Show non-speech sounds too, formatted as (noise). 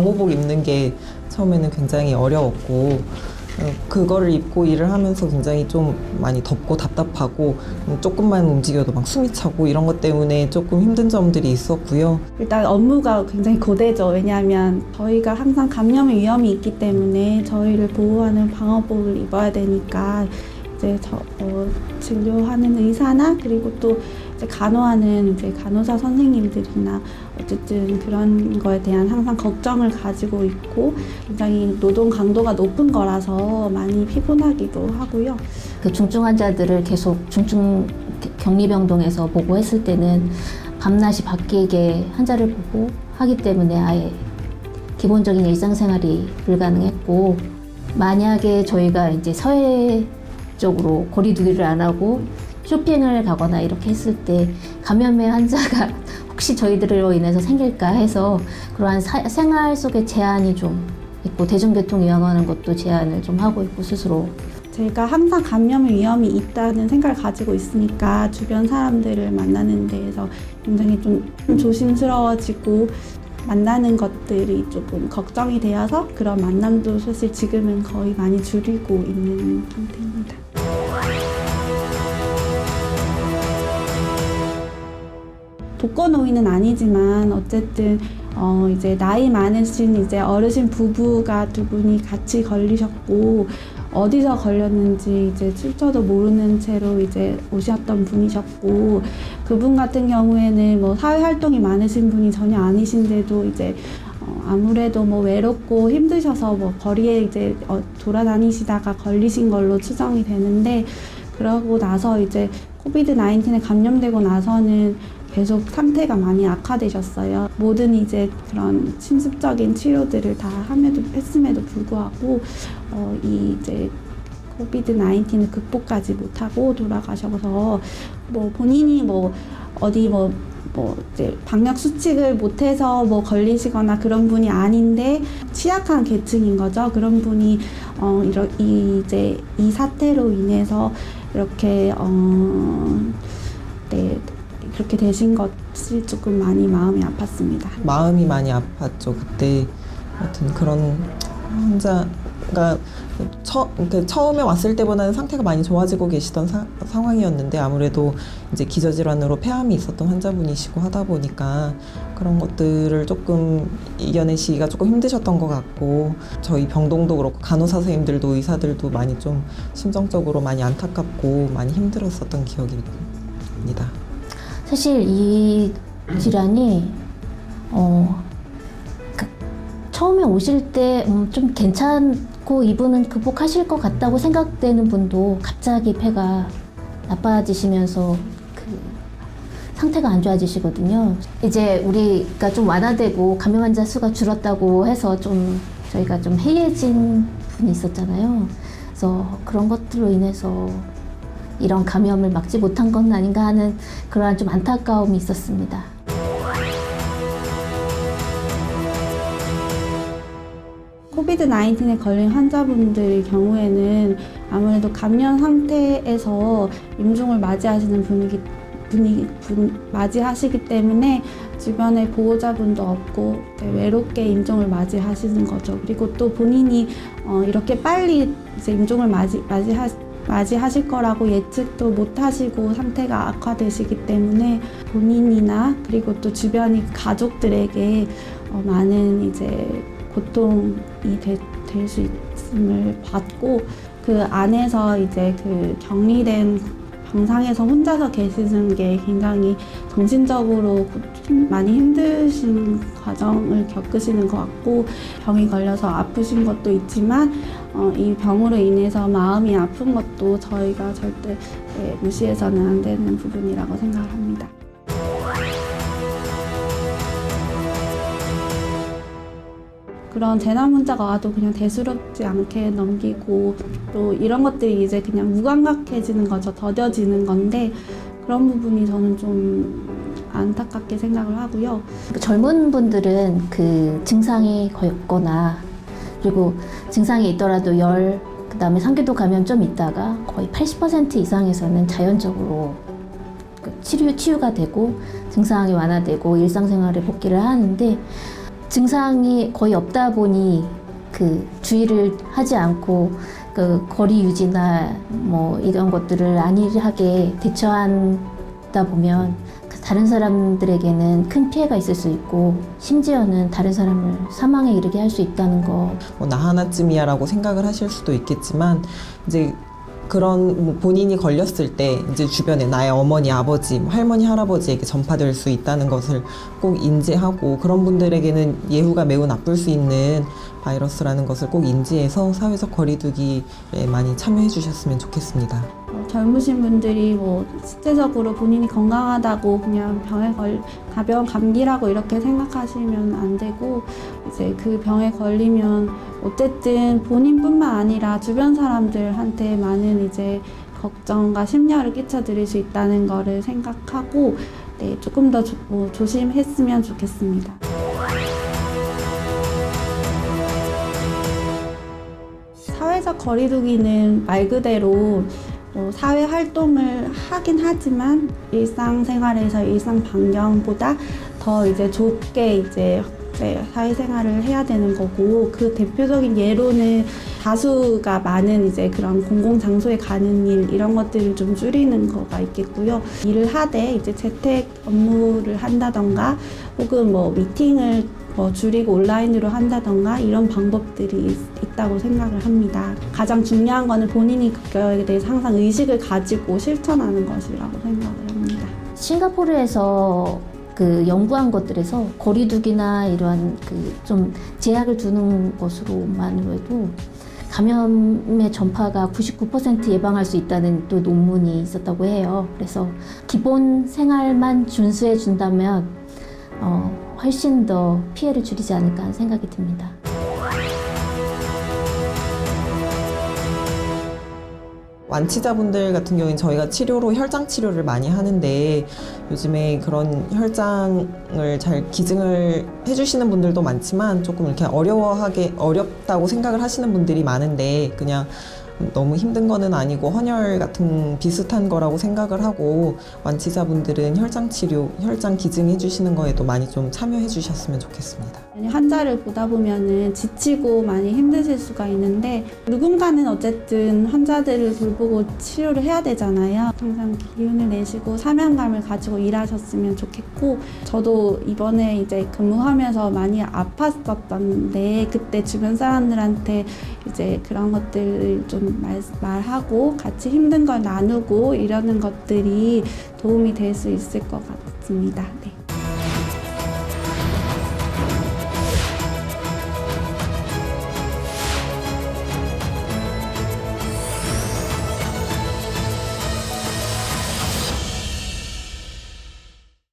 방호복 입는 게 처음에는 굉장히 어려웠고 어, 그거를 입고 일을 하면서 굉장히 좀 많이 덥고 답답하고 음, 조금만 움직여도 막 숨이 차고 이런 것 때문에 조금 힘든 점들이 있었고요. 일단 업무가 굉장히 고되죠. 왜냐하면 저희가 항상 감염의 위험이 있기 때문에 저희를 보호하는 방어복을 입어야 되니까 이제 저 어, 진료하는 의사나 그리고 또 간호하는 이제 간호사 선생님들이나 어쨌든 그런 거에 대한 항상 걱정을 가지고 있고 굉장히 노동 강도가 높은 거라서 많이 피곤하기도 하고요. 그 중증 환자들을 계속 중증 격리병동에서 보고 했을 때는 밤낮이 바뀌게 환자를 보고 하기 때문에 아예 기본적인 일상생활이 불가능했고 만약에 저희가 이제 사회적으로 거리두기를 안 하고 쇼핑을 가거나 이렇게 했을 때 감염의 환자가 (laughs) 혹시 저희들로 인해서 생길까 해서 그러한 사- 생활 속에 제한이 좀 있고 대중교통 이용하는 것도 제한을 좀 하고 있고 스스로 제가 항상 감염의 위험이 있다는 생각을 가지고 있으니까 주변 사람들을 만나는 데에서 굉장히 좀 조심스러워지고 만나는 것들이 조금 걱정이 되어서 그런 만남도 사실 지금은 거의 많이 줄이고 있는 상태입니다. 독거노인은 아니지만 어쨌든 어 이제 나이 많으신 이제 어르신 부부가 두 분이 같이 걸리셨고 어디서 걸렸는지 이제 출처도 모르는 채로 이제 오셨던 분이셨고 그분 같은 경우에는 뭐 사회 활동이 많으신 분이 전혀 아니신데도 이제 어 아무래도 뭐 외롭고 힘드셔서 뭐 거리에 이제 어 돌아다니시다가 걸리신 걸로 추정이 되는데 그러고 나서 이제 코비드 19에 감염되고 나서는 계속 상태가 많이 악화되셨어요. 모든 이제 그런 침습적인 치료들을 다 함에도 했음에도 불구하고 어, 이 이제 코비드 19을 극복하지 못하고 돌아가셔서 뭐 본인이 뭐 어디 뭐뭐 이제 방역 수칙을 못해서 뭐 걸리시거나 그런 분이 아닌데 취약한 계층인 거죠. 그런 분이 어 이러 이 이제 이 사태로 인해서 이렇게 어 네 그렇게 되신 것이 조금 많이 마음이 아팠습니다. 마음이 많이 아팠죠 그때 하여튼 그런 환자가 처, 그 처음에 왔을 때보다는 상태가 많이 좋아지고 계시던 사- 상황이었는데 아무래도 이제 기저질환으로 폐암이 있었던 환자분이시고 하다 보니까 그런 것들을 조금 이겨내시기가 조금 힘드셨던 것 같고 저희 병동도 그렇고 간호사 선생님들도 의사들도 많이 좀 심정적으로 많이 안타깝고 많이 힘들었었던 기억이 납니다. 사실 이 질환이 어 그, 처음에 오실 때좀 괜찮고 이분은 극복하실 것 같다고 생각되는 분도 갑자기 폐가 나빠지시면서 그 상태가 안 좋아지시거든요. 이제 우리가 좀 완화되고 감염 환자 수가 줄었다고 해서 좀 저희가 좀 해이해진 분이 있었잖아요. 그래서 그런 것들로 인해서 이런 감염을 막지 못한 건 아닌가 하는 그러한 좀 안타까움이 있었습니다. 코비드 19에 걸린 환자분들의 경우에는 아무래도 감염 상태에서 임종을 맞이하시는 분위기 분이 분 맞이하시기 때문에 주변에 보호자분도 없고 이제 외롭게 임종을 맞이하시는 거죠. 그리고 또 본인이 어, 이렇게 빨리 이제 임종을 맞이 맞이하 맞이하실 거라고 예측도 못 하시고 상태가 악화되시기 때문에 본인이나 그리고 또 주변의 가족들에게 어, 많은 이제 고통이 될 수 있음을 봤고 그 안에서 이제 그 격리된 병상에서 혼자서 계시는 게 굉장히 정신적으로 힘- 많이 힘드신 과정을 겪으시는 것 같고 병이 걸려서 아프신 것도 있지만 어, 이 병으로 인해서 마음이 아픈 것도 저희가 절대 예, 무시해서는 안 되는 부분이라고 생각을 합니다. 그런 재난 문자가 와도 그냥 대수롭지 않게 넘기고 또 이런 것들이 이제 그냥 무감각해지는 거죠. 더뎌지는 건데 그런 부분이 저는 좀 안타깝게 생각을 하고요. 그 젊은 분들은 그 증상이 거의 없거나 그리고 증상이 있더라도 열 그 다음에 상기도 감염 좀 있다가 거의 80% 이상에서는 자연적으로 그 치료 치유가 되고 증상이 완화되고 일상생활에 복귀를 하는데 증상이 거의 없다 보니 그 주의를 하지 않고 그 거리 유지나 뭐 이런 것들을 안일하게 대처한다 보면 그 다른 사람들에게는 큰 피해가 있을 수 있고 심지어는 다른 사람을 사망에 이르게 할 수 있다는 거. 뭐 나 하나쯤이야라고 생각을 하실 수도 있겠지만 이제 그런 뭐 본인이 걸렸을 때 이제 주변에 나의 어머니, 아버지, 뭐 할머니, 할아버지에게 전파될 수 있다는 것을 꼭 인지하고 그런 분들에게는 예후가 매우 나쁠 수 있는 바이러스라는 것을 꼭 인지해서 사회적 거리두기에 많이 참여해 주셨으면 좋겠습니다. 어, 젊으신 분들이 뭐 실제적으로 본인이 건강하다고 그냥 병에 걸 가벼운 감기라고 이렇게 생각하시면 안 되고 이제 그 병에 걸리면 어쨌든 본인뿐만 아니라 주변 사람들한테 많은 이제 걱정과 심려를 끼쳐드릴 수 있다는 거를 생각하고 네, 조금 더 조, 뭐 조심했으면 좋겠습니다. 사회적 거리두기는 말 그대로 뭐 사회 활동을 하긴 하지만 일상생활에서 일상 반경보다 더 이제 좁게 이제 네, 사회생활을 해야 되는 거고 그 대표적인 예로는 다수가 많은 이제 그런 공공 장소에 가는 일 이런 것들을 좀 줄이는 거가 있겠고요. 일을 하되 이제 재택 업무를 한다던가 혹은 뭐 미팅을 뭐 줄이고 온라인으로 한다던가 이런 방법들이 있, 있다고 생각을 합니다. 가장 중요한 거는 본인이 그거에 대해서 항상 의식을 가지고 실천하는 것이라고 생각을 합니다. 싱가포르에서 그 연구한 것들에서 거리두기나 이러한 그 좀 제약을 두는 것으로만으로 해도 감염의 전파가 99% 예방할 수 있다는 또 논문이 있었다고 해요. 그래서 기본 생활만 준수해 준다면 어, 훨씬 더 피해를 줄이지 않을까 하는 생각이 듭니다. 완치자분들 같은 경우에는 저희가 치료로 혈장 치료를 많이 하는데 요즘에 그런 혈장을 잘 기증을 해주시는 분들도 많지만 조금 이렇게 어려워하게 어렵다고 생각을 하시는 분들이 많은데 그냥 너무 힘든 거는 아니고 헌혈 같은 비슷한 거라고 생각을 하고 완치자분들은 혈장 치료, 혈장 기증해 주시는 거에도 많이 좀 참여해 주셨으면 좋겠습니다. 환자를 보다 보면은 지치고 많이 힘드실 수가 있는데 누군가는 어쨌든 환자들을 돌보고 치료를 해야 되잖아요. 항상 기운을 내시고 사명감을 가지고 일하셨으면 좋겠고 저도 이번에 이제 근무하면서 많이 아팠었던데 그때 주변 사람들한테 이제 그런 것들을 좀 말, 말하고 같이 힘든 걸 나누고 이러는 것들이 도움이 될 수 있을 것 같습니다. 네.